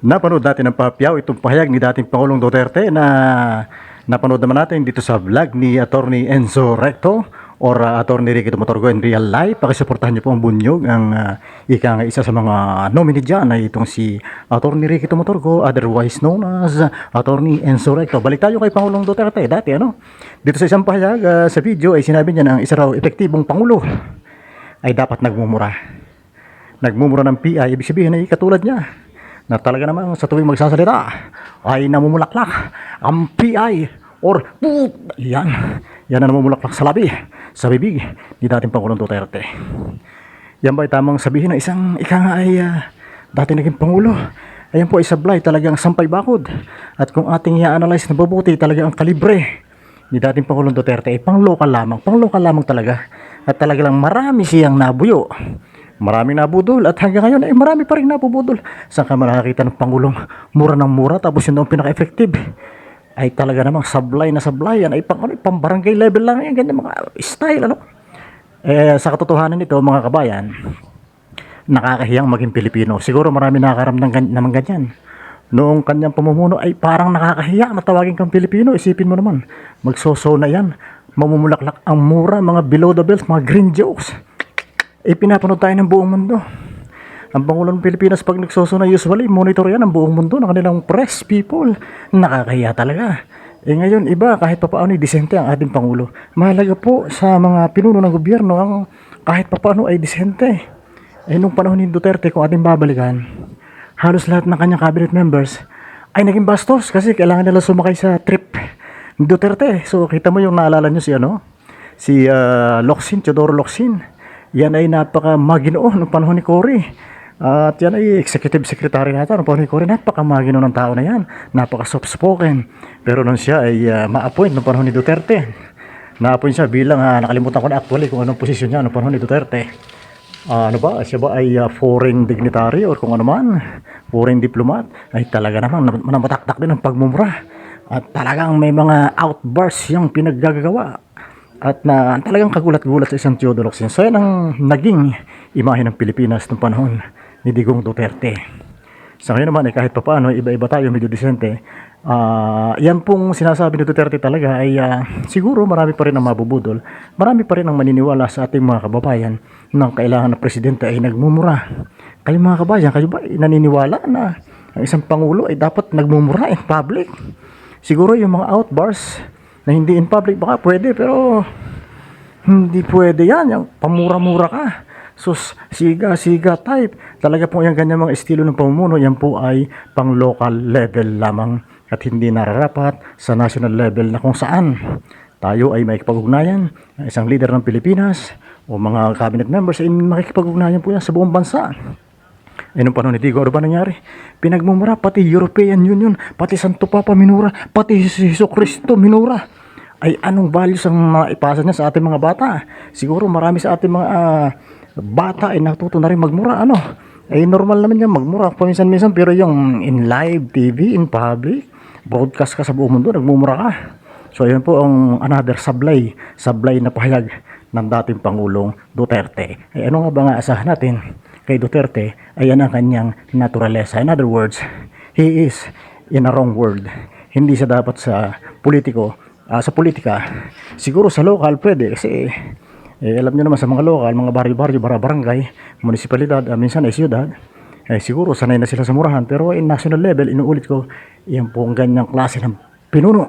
Napanood natin ang papyaw itong pahayag ni dating Pangulong Duterte na napanood naman natin dito sa vlog ni Attorney Enzo Recto or uh, Attorney Ricky Tumatorgo in real life. Pakisuportahan niyo po ang bunyog ang uh, ika nga isa sa mga nominee dyan ay itong si Attorney Ricky Tumatorgo otherwise known as Attorney Enzo Recto. Balik tayo kay Pangulong Duterte dati ano. Dito sa isang pahayag uh, sa video ay sinabi niya na ang isa raw epektibong Pangulo ay dapat nagmumura. Nagmumura ng PI, ibig sabihin ay katulad niya na talaga namang sa tuwing magsasalita ay namumulaklak. Ang PI or put yan. Yan ang namumulaklak sa labi sa bibig ni dating Pangulong Duterte. Yan ba ay tamang sabihin na isang ika nga ay ah, dati naging Pangulo? Ayan po ay sablay talagang sampay bakod. At kung ating i-analyze na mabuti talaga ang kalibre ni dating Pangulong Duterte ay pang local lamang pang local lamang talaga. At talaga lang marami siyang nabuyo Maraming nabudol at hanggang ngayon ay marami pa rin nabubudol. Saan ka makakita ng Pangulong mura ng mura tapos yun ang pinaka-effective. Ay talaga namang sablay na sablay yan ay pang, ano, pang barangay level lang yan ganyan mga style ano. Eh sa katotohanan nito mga kabayan, nakakahiyang maging Pilipino. Siguro marami nakakaramdam gan- naman ganyan. Noong kanyang pamumuno ay parang nakakahiya na kang Pilipino. Isipin mo naman, magsoso na yan. Mamumulaklak ang mura, mga below the belt, mga green jokes eh pinapanood tayo ng buong mundo. Ang Pangulo ng Pilipinas pag nagsusuna usually, monitor yan ang buong mundo ng kanilang press people. Nakakahiya talaga. Eh ngayon, iba, kahit pa paano ay disente ang ating Pangulo. Mahalaga po sa mga pinuno ng gobyerno ang kahit pa paano ay disente. Eh nung panahon ni Duterte, kung ating babalikan, halos lahat ng kanyang cabinet members ay naging bastos kasi kailangan nila sumakay sa trip ni Duterte. So kita mo yung naalala nyo si ano? Si uh, Locsin, Teodoro Locsin. Yan ay napaka maginoo ng panahon ni Cory. At yan ay executive secretary nata ng panahon ni Cory. Napaka maginoo ng tao na yan. Napaka soft spoken. Pero nung siya ay uh, ma-appoint ng panahon ni Duterte. Na-appoint siya bilang, uh, nakalimutan ko na actually kung anong posisyon niya ng panahon ni Duterte. Ah, ano ba? Siya ba ay uh, foreign dignitary or kung ano man? Foreign diplomat? Ay talaga naman, nam- namataktak din ang pagmumura. At talagang may mga outbursts yung pinaggagawa at na talagang kagulat-gulat sa isang Teodoro Locsin. So yan ang naging imahe ng Pilipinas noong panahon ni Digong Duterte. Sa ngayon naman, eh, kahit pa paano, iba-iba tayo, medyo disente. Ah, yan pong sinasabi ni Duterte talaga ay ah, siguro marami pa rin ang mabubudol. Marami pa rin ang maniniwala sa ating mga kababayan na kailangan ng presidente ay nagmumura. Kayo mga kababayan, kayo ba naniniwala na ang isang pangulo ay dapat nagmumura in public? Siguro yung mga outbursts na hindi in public baka pwede pero hindi pwede yan. Yung pamura-mura ka. Sus siga-siga type. Talaga po yung ganyan mga estilo ng pamumuno. Yan po ay pang local level lamang at hindi nararapat sa national level na kung saan tayo ay may kapag-ugnayan isang leader ng Pilipinas o mga cabinet members ay makikipag-ugnayan po yan sa buong bansa. Eh nung panahon ni Digo, ano ba nangyari? Pinagmumura, pati European Union, pati Santo Papa minura, pati si Jesu Cristo minura. Ay anong values ang maipasa niya sa ating mga bata? Siguro marami sa ating mga ah, bata ay natuto na rin magmura. Ano? Ay normal naman yan magmura paminsan-minsan pero yung in live TV, in public, broadcast ka sa buong mundo, nagmumura ka. So ayun po ang another sablay, sablay na pahayag ng dating Pangulong Duterte. Ay ano nga ba nga asahan natin? kay Duterte ay yan ang kanyang naturalesa. In other words, he is in a wrong world. Hindi siya dapat sa politiko, ah, sa politika. Siguro sa local pwede kasi eh, alam niyo naman sa mga local, mga baryo-baryo, barangay, munisipalidad, ah, minsan ay siyudad, eh, siguro sanay na sila sa murahan. Pero in national level, inuulit ko, yan po ang ganyang klase ng pinuno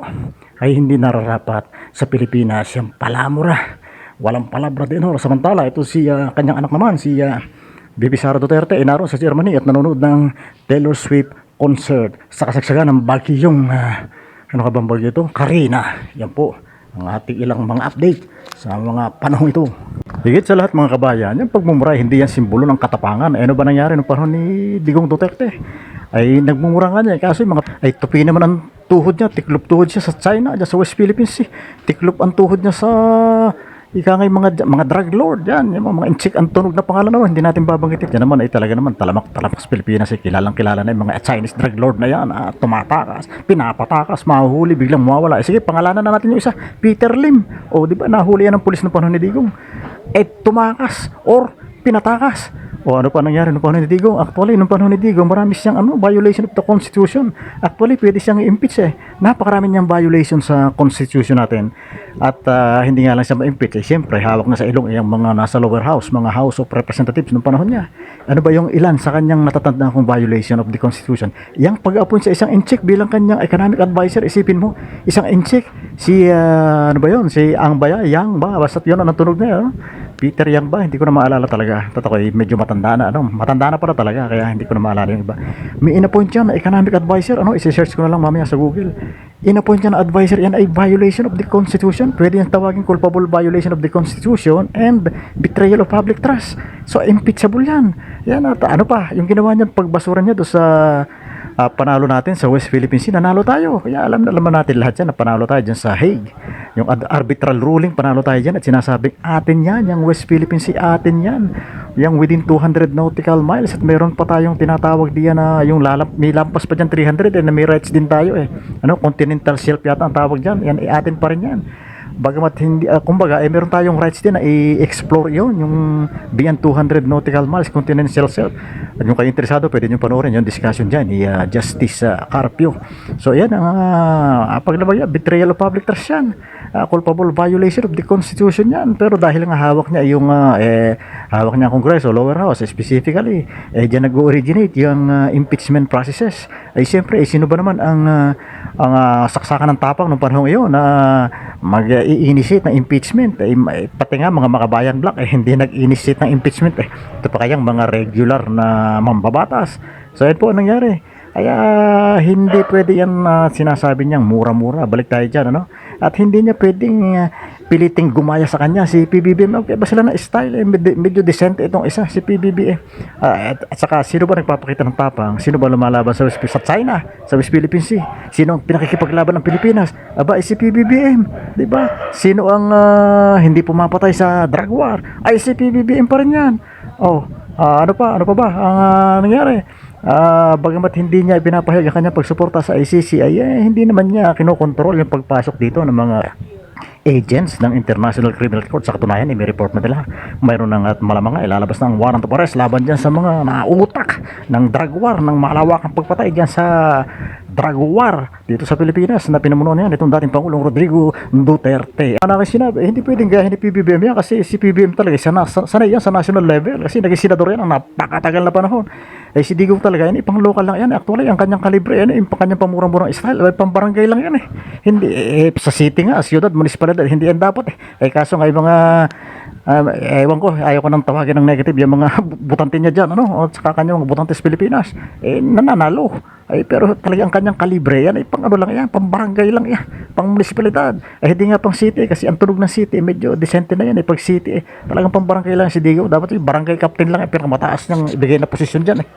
ay hindi nararapat sa Pilipinas. Yung palamura, walang palabra din. Ho. Samantala, ito si ah, kanyang anak naman, si ah, Bibi Sara Duterte ay naroon sa Germany at nanonood ng Taylor Swift concert sa kasagsagan ng bagyong ah, ano ka bang bagyo ito? Karina. Yan po ang ating ilang mga update sa mga panahon ito. Higit sa lahat mga kabayan, yung pagmumura hindi yan simbolo ng katapangan. Eh, ano ba nangyari nung panahon ni Digong Duterte? Ay nagmumura nga niya. Kasi mga, ay tupi naman ang tuhod niya. Tiklop tuhod siya sa China, dyan sa West Philippines Sea. Tiklop ang tuhod niya sa ika nga mga, mga drug lord yan, yung mga, inchik ang tunog na pangalan naman, hindi natin babanggitin. Yan naman ay talaga naman, talamak, talamak sa Pilipinas, ay kilalang kilala na yung mga Chinese drug lord na yan, ah, tumatakas, pinapatakas, mahuhuli, biglang mawawala. Eh, sige, pangalanan na natin yung isa, Peter Lim. O, di ba, nahuli yan ng pulis ng panahon ni Digong. Eh, tumakas, or pinatakas. O ano pa nangyari nung panahon ni Digong? Actually, nung panahon ni Digong, marami siyang ano, violation of the Constitution. Actually, pwede siyang i-impeach eh. Napakarami niyang violation sa Constitution natin. At ah, hindi nga lang siya ma-impeach. Eh, Siyempre, hawak na sa ilong yung mga nasa lower house, mga House of Representatives nung panahon niya. Ano ba yung ilan sa kanyang natatanda kong violation of the Constitution? Yang pag-appoint sa isang incheck bilang kanyang economic advisor, isipin mo, isang incheck, si, ah, ano ba yun, si Ang Baya, Yang ba, basta't yun ang tunog niya, no? Peter Yang ba? Hindi ko na maalala talaga. Totoo, eh, medyo matanda na. Ano? Matanda na pala talaga. Kaya hindi ko na maalala yung iba. May inappoint siya na economic advisor. Ano? Isi-search ko na lang mamaya sa Google. Inappoint siya na advisor. Yan ay violation of the Constitution. Pwede yung tawagin culpable violation of the Constitution and betrayal of public trust. So, impeachable yan. Yan at ano pa, yung ginawa niya, pagbasura niya do sa ah, panalo natin sa West Philippine Sea, nanalo tayo. Kaya alam na alam natin lahat yan na panalo tayo dyan sa Hague. Yung ad- arbitral ruling, panalo tayo dyan at sinasabing atin yan, yung West Philippine Sea, atin yan. Yung within 200 nautical miles at meron pa tayong tinatawag diyan na yung lalamp, may lampas pa dyan 300 eh, na may rights din tayo eh. Ano, continental shelf yata ang tawag dyan. Yan, eh, atin pa rin yan. Bagamat hindi, ah, kumbaga, eh, meron tayong rights din na i-explore yon yung beyond 200 nautical miles, continental shelf. At yung kayo interesado, pwede nyo panoorin yung discussion dyan, ni ah, Justice uh, Carpio. So, yan ang uh, paglabag yan, betrayal of public trust yan. Ah, culpable violation of the Constitution yan. Pero dahil nga hawak niya yung, ah, eh, hawak niya ang Kongreso, lower house, specifically, eh, dyan nag-originate yung ah, impeachment processes. Ay, siyempre, eh, sino ba naman ang, ah, ang ah, saksakan ng tapang ng panahon ngayon na mag-i-initiate ng impeachment? Eh, eh, pati nga mga makabayan black eh hindi nag-initiate ng impeachment eh. Ito pa kayang mga regular na mambabatas. So yan po ang nangyari. Kaya hindi pwede yan na sinasabi niyang mura-mura. Balik tayo dyan ano at hindi niya pwedeng ah, piliting gumaya sa kanya. Si PBBM okay ba sila na style? Eh, medyo, medyo decent itong isa si PBBM Ah, at, at saka sino ba nagpapakita ng tapang? Sino ba lumalaban sa, sa China? Sa West Philippine Sea? Sino ang pinakikipaglaban ng Pilipinas? Aba eh, si PBBM di ba? Sino ang ah, hindi pumapatay sa drug war? Ay si PBBM pa rin yan. Oh ah, ano pa? Ano pa ba ang ah, nangyari Ah, bagamat hindi niya pinapahayag ang kanyang pagsuporta sa ICC ay eh, hindi naman niya kinokontrol yung pagpasok dito ng mga agents ng International Criminal Court. Sa katunayan eh, may report na nila. Mayroon nang at malamang nga ilalabas ng warrant of arrest laban dyan sa mga nauutak ng drug war ng malawakang pagpatay dyan sa drug war dito sa Pilipinas na pinamuno niyan itong dating Pangulong Rodrigo Duterte. Ano aking sinabi eh, hindi pwedeng gaya ni PBBM yan kasi si PBBM talaga sana, sanay yan sa national level kasi naging senador yan ang napakatagal na panahon eh si Digong talaga yan, ipang local lang yan. Actually, ang kanyang kalibre yan, yung kanyang pamurang-murang style, ay pang barangay lang yan eh. Hindi, eh, sa city nga, siyudad, munisipalidad, hindi yan dapat eh. Eh kaso nga mga, ah, ewan ko, ayaw ko nang tawagin ng negative, yung mga butante niya dyan, ano, o saka kanyang mga butante sa Pilipinas, eh, nananalo. Ay, pero talaga ang kanyang kalibre yan, ay pang ano lang yan, pang barangay lang yan, pang municipalidad. Ay eh, hindi nga pang city kasi ang tunog ng city medyo decente na yan. Eh. Pag city eh, talagang pang barangay lang si Digo. Dapat yung barangay captain lang eh, pero mataas niyang ibigay na posisyon dyan eh.